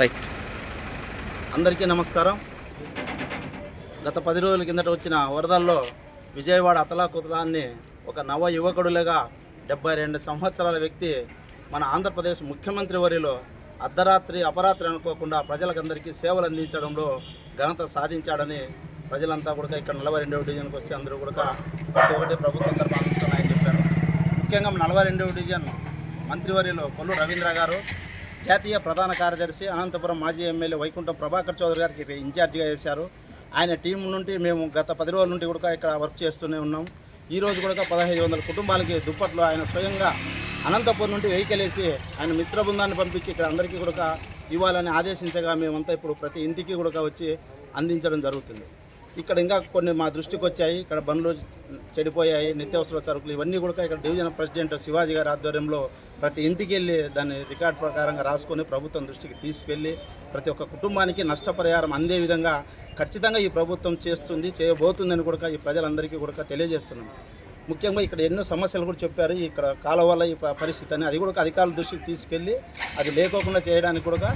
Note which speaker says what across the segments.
Speaker 1: Right.
Speaker 2: అందరికీ నమస్కారం. గత పది రోజుల కిందట వచ్చిన వరదల్లో విజయవాడ అతలాకుతలాన్ని ఒక నవ యువకుడులుగా డెబ్బై రెండు సంవత్సరాల వ్యక్తి మన ఆంధ్రప్రదేశ్ ముఖ్యమంత్రి వరిలో అర్ధరాత్రి అపరాత్రి అనుకోకుండా ప్రజలకందరికీ సేవలు అందించడంలో ఘనత సాధించాడని ప్రజలంతా కూడా ఇక్కడ నలభై రెండవ డివిజన్కి వస్తే అందరూ కూడా ప్రతి ఒక్కటి ప్రభుత్వం తరఫున చెప్పారు. ముఖ్యంగా నలభై రెండవ డివిజన్ మంత్రివర్యులు కొల్లు రవీంద్ర గారు జాతీయ ప్రధాన కార్యదర్శి అనంతపురం మాజీ ఎమ్మెల్యే వైకుంఠం ప్రభాకర్ చౌదరి గారికి ఇన్ఛార్జిగా చేశారు ఆయన టీం నుండి మేము గత పది రోజుల నుండి కూడా ఇక్కడ వర్క్ చేస్తూనే ఉన్నాం. ఈ రోజు కూడా పదహైదు వందల కుటుంబాలకి దుప్పట్లు ఆయన స్వయంగా అనంతపురం నుండి వెహికల్ వేసి ఆయన మిత్ర బృందాన్ని పంపించి ఇక్కడ అందరికీ కూడా ఇవ్వాలని ఆదేశించగా మేమంతా ఇప్పుడు ప్రతి ఇంటికి కూడా వచ్చి అందించడం జరుగుతుంది. ఇక్కడ ఇంకా కొన్ని మా దృష్టికి వచ్చాయి. ఇక్కడ బండ్లు చెడిపోయాయి నిత్యావసర సరుకులు ఇవన్నీ కూడా ఇక్కడ డివిజన్ ప్రెసిడెంట్ శివాజీ గారి ఆధ్వర్యంలో ప్రతి ఇంటికి వెళ్ళి దాన్ని రికార్డ్ ప్రకారంగా రాసుకొని ప్రభుత్వం దృష్టికి తీసుకెళ్ళి ప్రతి ఒక్క కుటుంబానికి నష్టపరిహారం అందే విధంగా ఖచ్చితంగా ఈ ప్రభుత్వం చేస్తుంది చేయబోతుందని కూడా ఈ ప్రజలందరికీ కూడా తెలియజేస్తున్నాం. ముఖ్యంగా ఇక్కడ ఎన్నో సమస్యలు కూడా చెప్పారు. ఇక్కడ కాలువ వల్ల ఈ పరిస్థితి అని అది కూడా అధికారుల దృష్టికి తీసుకెళ్ళి అది లేకోకుండా చేయడానికి కూడా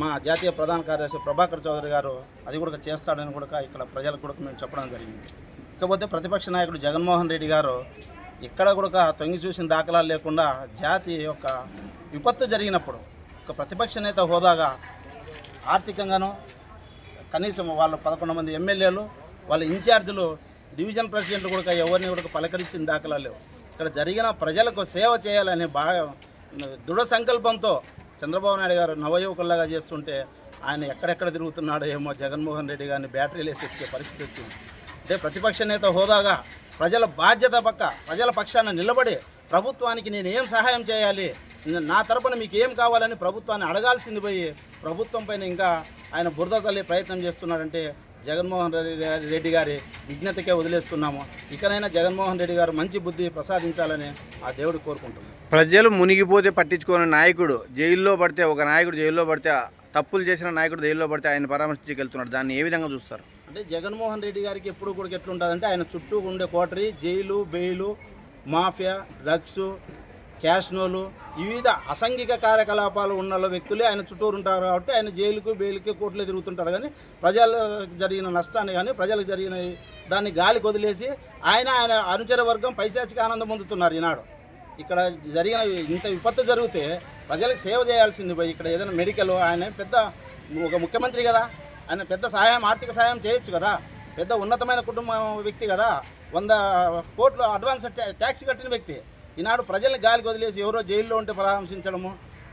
Speaker 2: మా జాతీయ ప్రధాన కార్యదర్శి ప్రభాకర్ చౌదరి గారు అది కూడా చేస్తాడని కూడా ఇక్కడ ప్రజలకు కూడా మేము చెప్పడం జరిగింది. ఇకపోతే ప్రతిపక్ష నాయకుడు జగన్మోహన్ రెడ్డి గారు ఇక్కడ కూడా తొంగి చూసిన దాఖలాలు లేకుండా జాతి యొక్క విపత్తు జరిగినప్పుడు ఒక ప్రతిపక్ష నేత హోదాగా ఆర్థికంగాను కనీసం వాళ్ళ పదకొండు మంది ఎమ్మెల్యేలు వాళ్ళ ఇన్ఛార్జీలు డివిజన్ ప్రెసిడెంట్ కూడా ఎవరిని కూడా పలకరించిన దాఖలాలు లేవు. ఇక్కడ జరిగిన ప్రజలకు సేవ చేయాలనే బాగా దృఢ సంకల్పంతో చంద్రబాబు నాయుడు గారు నవయువకుల్లాగా చేస్తుంటే ఆయన ఎక్కడెక్కడ తిరుగుతున్నాడో ఏమో జగన్మోహన్ రెడ్డి గారిని బ్యాటరీలు వేసి ఎక్కే పరిస్థితి వచ్చింది. అంటే ప్రతిపక్ష నేత హోదాగా ప్రజల బాధ్యత పక్క ప్రజల పక్షాన నిలబడి ప్రభుత్వానికి నేను ఏం సహాయం చేయాలి? నా తరపున మీకు ఏం కావాలని ప్రభుత్వాన్ని అడగాల్సింది పోయి ప్రభుత్వం పైన ఇంకా ఆయన బురద చల్లే ప్రయత్నం చేస్తున్నాడంటే జగన్మోహన్ రెడ్డి రెడ్డి గారి విజ్ఞతకే వదిలేస్తున్నాము. ఇకనైనా జగన్మోహన్ రెడ్డి గారు మంచి బుద్ధి ప్రసాదించాలని ఆ దేవుడు కోరుకుంటున్నాను
Speaker 1: ప్రజలు మునిగిపోతే పట్టించుకోని నాయకుడు జైల్లో పడితే ఒక నాయకుడు జైల్లో పడితే తప్పులు చేసిన నాయకుడు జైల్లో పడితే ఆయన పరామర్శించకి వెళ్తున్నాడు దాన్ని ఏ విధంగా చూస్తారు?
Speaker 2: అంటే జగన్మోహన్ రెడ్డి గారికి ఎప్పుడు కూడా ఎట్లుంటుందంటే ఆయన చుట్టూ ఉండే coterie jail bail mafia drugs క్యాష్నోలు వివిధ అసంఘిక కార్యకలాపాలు ఉన్న వ్యక్తులే ఆయన చుట్టూరు ఉంటారు కాబట్టి ఆయన జైలుకు బెయిల్కి కోర్టులో తిరుగుతుంటాడు కానీ ప్రజలకు జరిగిన నష్టాన్ని కానీ ప్రజలకు జరిగిన దాన్ని గాలికి వదిలేసి ఆయన ఆయన అనుచర వర్గం పైశాచిక ఆనందం పొందుతున్నారు ఈనాడు. ఇక్కడ జరిగిన ఇంత విపత్తు జరిగితే ప్రజలకు సేవ చేయాల్సింది పోయి ఇక్కడ ఏదైనా మెడికల్ ఆయన పెద్ద ఒక ముఖ్యమంత్రి కదా ఆయన పెద్ద సహాయం ఆర్థిక సహాయం చేయొచ్చు కదా పెద్ద ఉన్నతమైన కుటుంబం వ్యక్తి కదా వంద కోట్లు అడ్వాన్స్ ట్యాక్స్ కట్టిన వ్యక్తి. ఈనాడు ప్రజల్ని గాలికి వదిలేసి ఎవరో జైల్లో ఉంటే పరామర్శించడము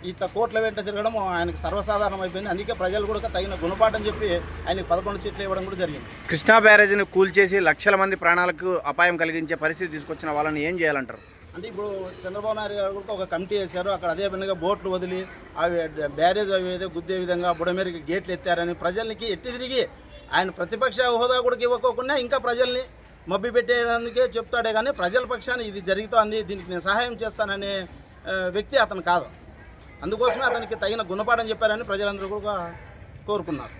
Speaker 2: ఇట్లా కోట్ల వెంట తిరగడము ఆయనకు సర్వసాధారణం అయిపోయింది. అందుకే ప్రజలు కూడా తగిన గుణపాఠం చెప్పి ఆయనకి పదకొండు సీట్లు ఇవ్వడం కూడా జరిగింది.
Speaker 1: కృష్ణా బ్యారేజీని కూల్చేసి లక్షల మంది ప్రాణాలకు అపాయం కలిగించే పరిస్థితి తీసుకొచ్చిన వాళ్ళని ఏం చేయాలంటారు?
Speaker 2: అంటే ఇప్పుడు చంద్రబాబు నాయుడు గారు కూడా ఒక కమిటీ వేశారు. అక్కడ అదే విధంగా బోట్లు వదిలి అవి బ్యారేజ్ అవి ఏదో గుద్దే విధంగా బుడమేరికి గేట్లు ఎత్తారని ప్రజలకి ఎట్టి తిరిగి ఆయన ప్రతిపక్ష హోదా కూడా ఇవ్వకోకుండా ఇంకా ప్రజల్ని మబ్బి పెట్టేయడానికే చెప్తాడే కానీ ప్రజల పక్షాన ఇది జరుగుతోంది దీనికి నేను సహాయం చేస్తాననే వ్యక్తి అతను కాదు. అందుకోసమే అతనికి తగిన గుణపాఠం చెప్పారని ప్రజలందరూ కూడా కోరుకున్నారు.